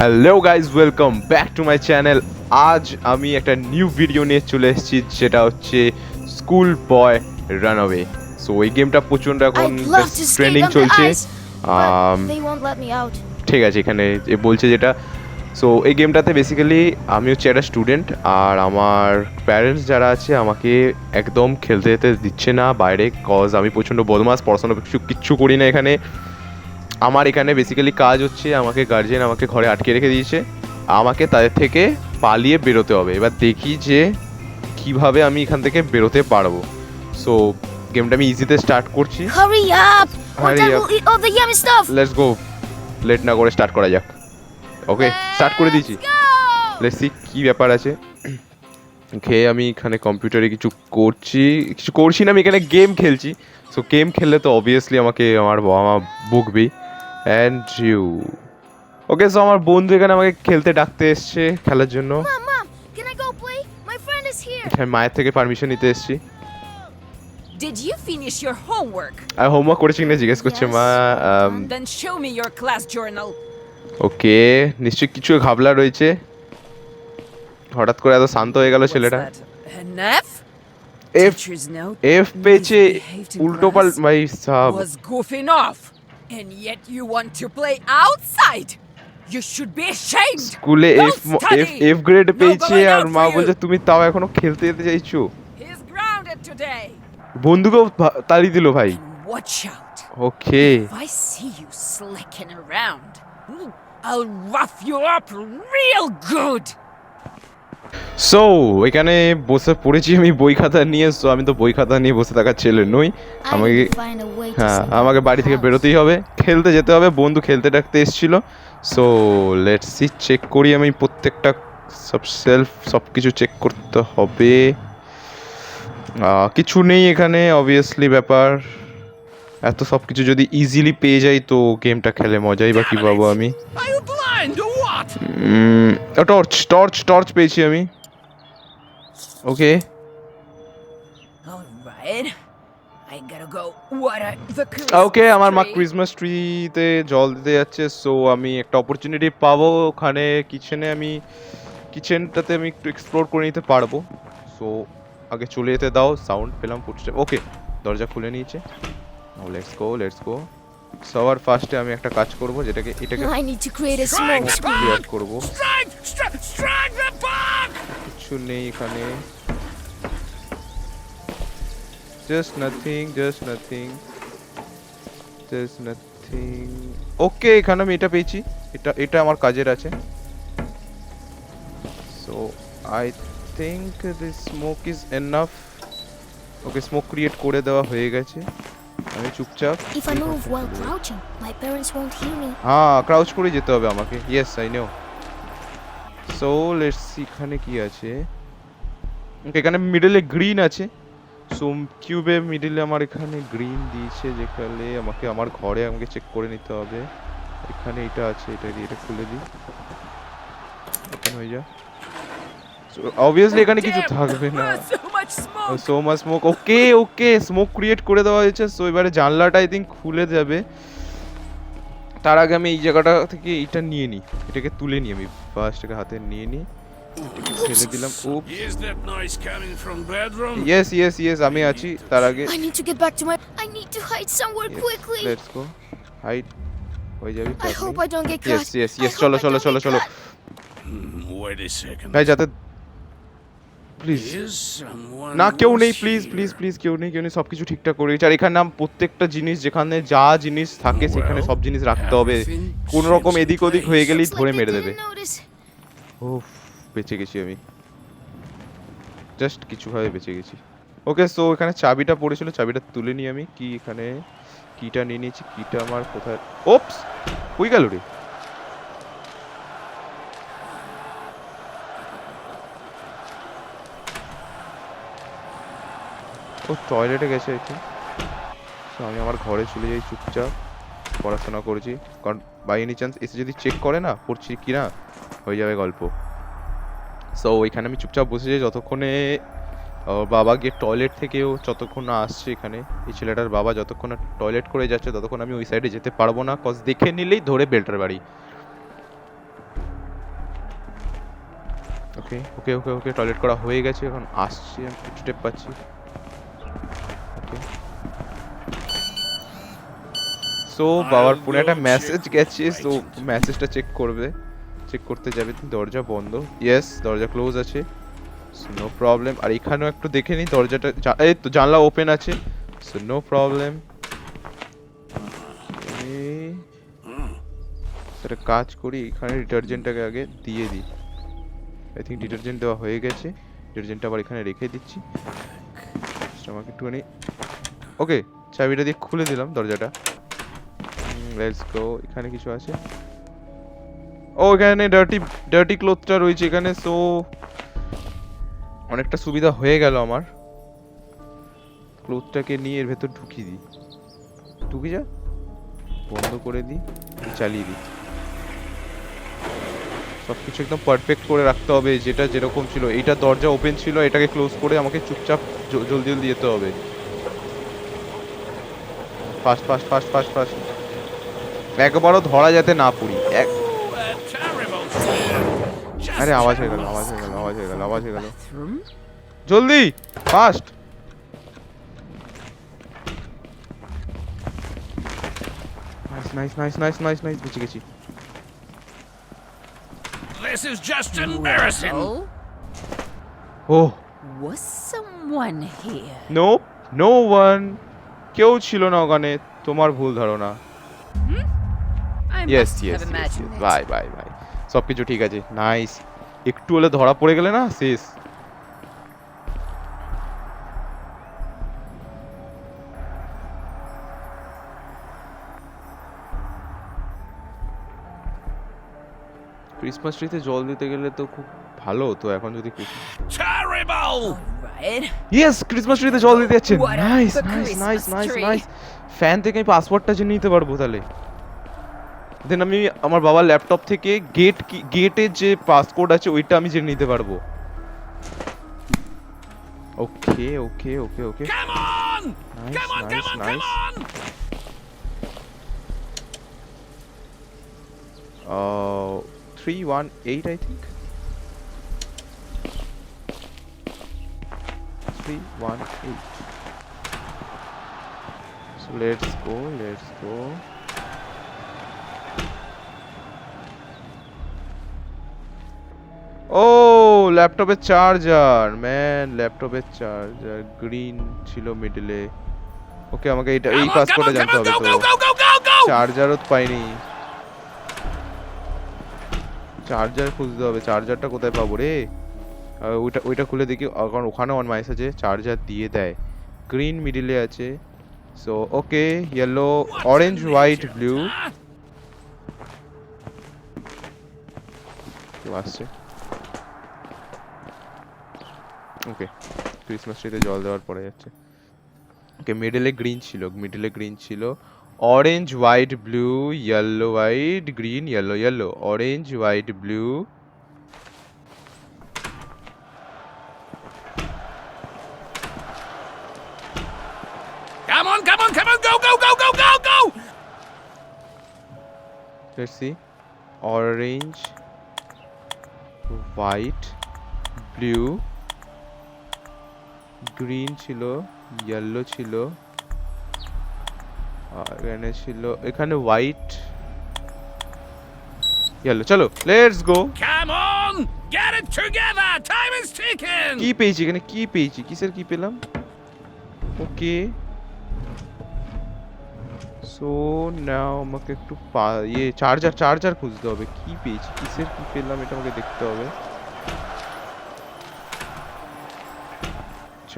Hello guys welcome back to my channel আজ আমি একটা নিউ ভিডিও নিয়ে চলে এসেছি যেটা হচ্ছে স্কুল বয় রানওয়ে সো এই গেমটা প্রচণ্ড এখন ট্রেন্ডিং চলছে। out. ঠিক আছে এখানে বলছে যেটা। সো এই গেমটাতে বেসিক্যালি আমি হচ্ছে একটা স্টুডেন্ট আর আমার প্যারেন্টস যারা আছে আমাকে একদম খেলতে যেতে দিচ্ছে না বাইরে কজ আমি প্রচণ্ড বদমাস পড়াশোনা কিছু কিচ্ছু করি না এখানে। আমার এখানে বেসিক্যালি কাজ হচ্ছে আমাকে গার্জেন আমাকে ঘরে আটকে রেখে দিয়েছে। আমাকে তাদের থেকে পালিয়ে বেরোতে হবে। এবার দেখি যে কীভাবে আমি এখান থেকে বেরোতে পারব। সো গেমটা আমি ইজিতে স্টার্ট করছি। Yummy stuff. Let's go late না করে স্টার্ট করা যাক। ওকে স্টার্ট করে দিয়েছি। লেটস সি কি ব্যাপার আছে। খেয়ে আমি এখানে কম্পিউটারে কিছু করছি। কিছু করছি না আমি এখানে গেম খেলছি। সো গেম খেললে তো অবভিয়াসলি আমাকে আমার বাবা মা বকবেই অ্যান্ড ইউ ওকে সো আমার বন্ধু এখানে আমাকে খেলতে ডাকতে এসছে খেলার জন্য Mom, Mom, can I go play? My friend is here. এখানে মায়ের থেকে পারমিশন নিতে এসছি Did you finish your homework? আর হোমওয়ার্ক করেছি কিনা জিজ্ঞেস করছে. মা um, Then show me your class journal. ওকে নিশ্চয়ই কিছু ঘাবলা রয়েছে হঠাৎ করে এত শান্ত হয়ে গেল ছেলেটা? এফ এফ পেয়েছে উল্টো পাল ভাই সাব was goofing off. And yet you want to play outside. You should be ashamed. স্কুলে এফ. এফ এফ গ্রেড পেয়েছে আর মা. বলছে তুমি তাও এখনও খেলতে যেতে চাইছো He's grounded today. বন্ধুকেও তাড়ি দিল ভাই. Okay If I see you slicking around, I'll rough you up real good. So এখানে বসে পড়েছি আমি বই খাতা নিয়ে সো আমি তো বই খাতা নিয়ে বসে থাকার ছেলে নই। আমাকে হ্যাঁ আমাকে বাড়ি থেকে বেরোতেই হবে খেলতে যেতে হবে বন্ধু খেলতে ডাকতে এসেছিল। সো লেটস সি চেক করি আমি প্রত্যেকটা সব সেলফ সব কিছু চেক করতে হবে। কিছু নেই এখানে অবভিয়াসলি ব্যাপার। এত সব কিছু যদি ইজিলি পেয়ে যাই তো গেমটা খেলে মজাই বা কি পাবো আমি। টর্চ টর্চ টর্চ পেয়েছি আমি। ওকে ওকে আমার মা. ক্রিসমাস ট্রিতে জল দিতে যাচ্ছে সো আমি একটা অপরচুনিটি পাবো ওখানে কিচেনে আমি কিচেনটাতে আমি একটু এক্সপ্লোর করে নিতে পারব। সো আগে চলে যেতে দাও সাউন্ড পেলাম ফুটস্টেপ ওকে দরজা খুলে নিয়েছে। লেটস গো লেটস গো সবার ফার্স্টে আমি একটা কাজ করব যেটাকে এটাকে I need to create a smoke. Strike! করব। কিছু নেই এখানে। Just nothing just nothing just nothing okay এখানে আমি এটা পেয়েছি। এটা এটা আমার কাজের আছে। So I think this smoke is enough okay smoke create করে দেওয়া হয়ে গেছে। আমি চুপচাপ। If I move while crouching, my parents won't hear me. হ্যাঁ ক্রাউচ করে যেতে হবে আমাকে। Yes I know so let's এখানে কি আছে? এখানে মিডলে গ্রিন আছে। সো কিউবে মিডলে আমার এখানে গ্রিন দিয়েছে যেখানে আমাকে আমার ঘরে আমাকে চেক করে নিতে হবে। এখানে এটা আছে এটা দিয়ে এটা খুলে দিই। এখানে হয়ে যা। অবভিয়াসলি এখানে কিছু থাকবে না. So much smoke okay okay smoke create করে দেওয়া হয়েছে। সো এবারে জানলাটা আই থিঙ্ক খুলে যাবে। তার আগে আমি এই জায়গাটা থেকে এটা নিয়ে নিই। এটাকে তুলে নিই আমি। ফার্স্ট এটাকে হাতে নিয়ে নিই। ফেলে দিলাম। ও? ইয়েস ইয়েস ইয়েস আমি আছি। তার আগে. লেটস গো হাইট হয়ে যাবে ইয়েস ইয়েস চলো চলো চলো চলো. ভাই যাতে প্লিজ না কেউ নেই প্লিজ প্লিজ প্লিজ কেউ নেই কেউ নেই সব কিছু ঠিকঠাক করে আর এখানে আম প্রত্যেকটা জিনিস যেখানে যা জিনিস থাকে সেখানে সব জিনিস রাখতে হবে। কোন রকম এদিক ওদিক হয়ে গেলেই ধরে মেরে দেবে। ও বেঁচে গেছি আমি। জাস্ট কিছুভাবে বেঁচে গেছি। ওকে সো এখানে চাবিটা পড়েছিল চাবিটা তুলে নিই আমি। কি এখানে? কিটা নিয়ে নিয়েছি কিটা আমার কোথায়? ওপস কই গেল রে? ও টয়লেটে গেছে তো আমি আমার ঘরে চলে যাই চুপচাপ, পড়াশোনা করেছি। কারণ বাই এনি চান্স এসে যদি চেক করে না, পড়ছি কি না, হয়ে যাবে গল্প। সো ওইখানে আমি চুপচাপ বসে যাই যতক্ষণে বাবা গিয়ে টয়লেট থেকেও যতক্ষণ না আসছে এখানে, এই ছেলেটার বাবা যতক্ষণ না টয়লেট করে যাচ্ছে, ততক্ষণ আমি ওই সাইডে যেতে পারব না কজ দেখে নিলেই ধরে বেল্টার বাড়ি। ওকে ওকে ওকে ওকে টয়লেট করা হয়ে গেছে, এখন আসছি, আমি স্টেপ পাচ্ছি। সো বাবার ফোনে একটা মেসেজ গেছে সো মেসেজটা চেক করবে। চেক করতে যাবে দরজা বন্ধ। ইয়েস দরজা ক্লোজ আছে। সো নো প্রবলেম আর এখানেও একটু দেখে নিই দরজাটা এই তো জানলা ওপেন আছে। সো নো প্রবলেম একটা কাজ করি এখানে ডিটারজেন্টটাকে আগে দিয়ে দিই। আই থিঙ্ক ডিটারজেন্ট দেওয়া হয়ে গেছে। ডিটারজেন্টটা আবার এখানে রেখে দিচ্ছি। আমাকে একটুখানি ওকে চাবিটা দিয়ে খুলে দিলাম দরজাটা। লেটস গো এখানে কিছু আছে? ও, এখানে ডার্টি ডার্টি ক্লোথটা রয়েছে এখানে সো অনেকটা সুবিধা হয়ে গেল আমার। ক্লোথটাকে নিয়ে এর ভেতর ঢুকিয়ে দিই। ঢুকি যা। বন্ধ করে দিই। চালিয়ে দিই। সবকিছু একদম পারফেক্ট করে রাখতে হবে, যেটা যেরকম ছিল। এইটা দরজা ওপেন ছিল, এটাকে ক্লোজ করে আমাকে চুপচাপ জলদি জলদি যেতে হবে। Fast fast fast fast fast একবারও ধরা যাতে না পড়ি। এক আরে আওয়াজ হয়ে গেল আওয়াজ হয়ে গেল আওয়াজ হয়ে গেল আওয়াজ হয়ে গেল। জলদি fast nice nice nice nice nice nice বেঁচে গেছি। This is just embarrassing. Oh was someone here? No no one কেউ ছিল না ওখানে তোমার ভুল ধারণা। Yes yes. Bye bye bye সব কিছু ঠিক আছে। নাইস একটু হলে ধরা পড়ে গেলে না? শেষ ক্রিসমাস ট্রিতে জল দিতে গেলে তো খুব ভালো হতো। এখন যদি. ইয়েস ক্রিসমাস ট্রিতে জল দিতে যাচ্ছে nice the nice nice. Nice fan থেকে আমি পাসওয়ার্ডটা জেনে নিতে পারব তাহলে। দেন আমি আমার বাবার ল্যাপটপ থেকে গেট গেটের যে পাসকোড আছে ওইটা আমি জেনে নিতে পারব। Okay okay okay okay! Three one eight I think three one eight So let's go, let's go. ল্যাপটপের চার্জার ম্যান ল্যাপটপের চার্জার গ্রিন ছিল মিডলে ওকে আমাকে এটা এই পাসওয়ার্ডে on, জানতে হবে তো! চার্জারও তো পাইনি। চার্জার খুঁজতে হবে চার্জারটা কোথায় পাবো রে? ওইটা ওইটা খুলে দেখি কারণ ওখানে অন মাইস আছে চার্জার দিয়ে দেয়। গ্রিন মিডিলে আছে। So okay yellow orange white blue আসছে। ওকে ক্রিসমাস ট্রিতে জল দেওয়ার পরে যাচ্ছে। ওকে মিডলে গ্রিন ছিল মিডলে গ্রিন ছিল। Orange white blue yellow white green yellow yellow orange white blue Come on, come on, come on, go, go, go, go, go, go! let's see. Orange white blue green ছিল yellow ছিল আর এখানে ছিল এখানে white yellow চলো let's go Come on! Get it together! Time is ticking! কি পেয়েছি এখানে? কি পেয়েছি? কিসের কি পেলাম? ওকে সো নাও আমাকে একটু ইয়ে চার্জার চার্জার খুঁজতে হবে। কি পেয়েছি? কিসের কি পেলাম? এটা আমাকে দেখতে হবে।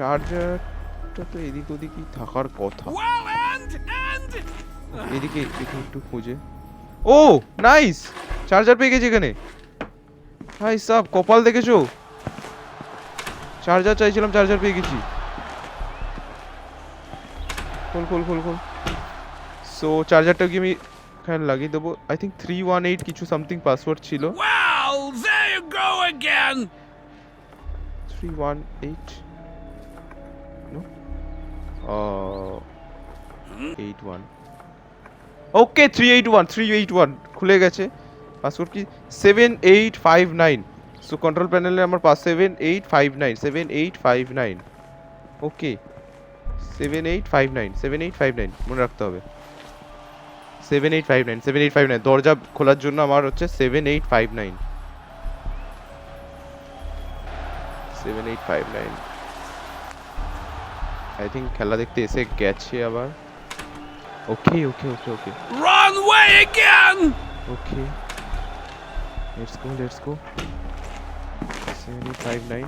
চার্জারটা তো এদিক ওদিকই থাকার কথা. এদিকে এদিকে একটু খুঁজে। ও নাইস চার্জার পেয়ে গেছি এখানে। হাই সাব কপাল দেখেছ? চার্জার চাইছিলাম চার্জার পেয়ে গেছি। খোল খোল খোল খোল। সো চার্জারটা কি আমি এখানে লাগিয়ে দেবো? I think three one eight কিছু সামথিং পাসওয়ার্ড ছিল। Three one eight eight one okay three eight one three eight one খুলে গেছে। পাসওয়ার্ড কি? Seven eight five nine so control প্যানেলে আমার pass seven eight five nine seven eight five nine okay seven eight five nine seven eight five nine মনে রাখতে হবে। Seven eight five nine seven eight five nine দরজা খোলার জন্য আমার হচ্ছে seven eight five nine seven eight five nine I think খেলা দেখতে এসে গেছে আবার okay okay okay okay Wrong way again! Okay. Let's go, let's go. 759.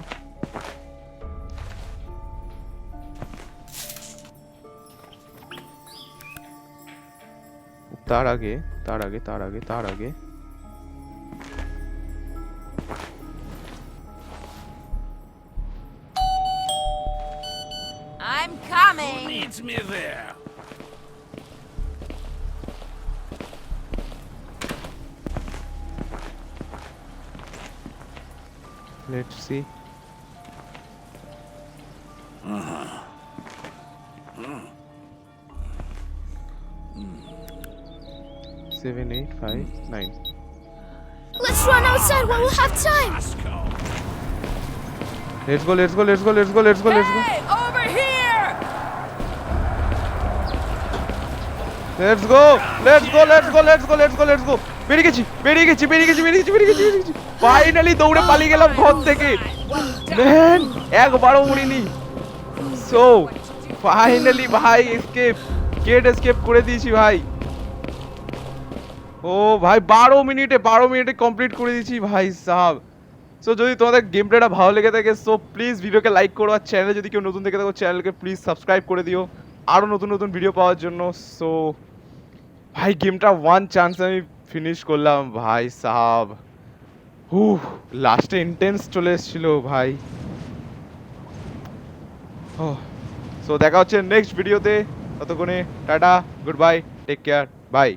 তার আগে তার আগে তার আগে তার আগে see. Seven, eight, five, nine. Let's run outside while we have time. Let's go, let's go, let's go, let's go, let's go, let's go. Hey, over here! Let's go, let's go, let's go, let's go, let's go, let's go. বেরিয়ে গেছি বেরিয়ে গেছি বেরিয়ে গেছি বেরিয়ে গেছি বেরিয়ে গেছি বেরিয়ে গেছি। ফাইনালি দৌড়ে পালিয়ে গেলাম ঘর থেকে। ম্যান একবারও মরিনি সো ফাইনালি ভাই এসকেপ গেট এসকেপ করে দিয়েছি ভাই। ও ভাই, বারো মিনিটে বারো মিনিটে কমপ্লিট করে দিয়েছি ভাই সাহাব। সো যদি তোমাদের গেম প্লেটা ভালো লেগে থাকে সো প্লিজ ভিডিওকে লাইক করো আর চ্যানেলে যদি কেউ নতুন দেখে থাকো চ্যানেলকে প্লিজ সাবস্ক্রাইব করে দিও। আরও নতুন নতুন ভিডিও পাওয়ার জন্য। সো ভাই গেমটা ওয়ান চান্স আমি ফিনিশ করলাম। ভাই সাহাব হু লাস্টে ইন্টেন্স চলে এসেছিল ভাই। ও সো দেখা হচ্ছে নেক্সট ভিডিওতে ততক্ষণে tata good bye take care bye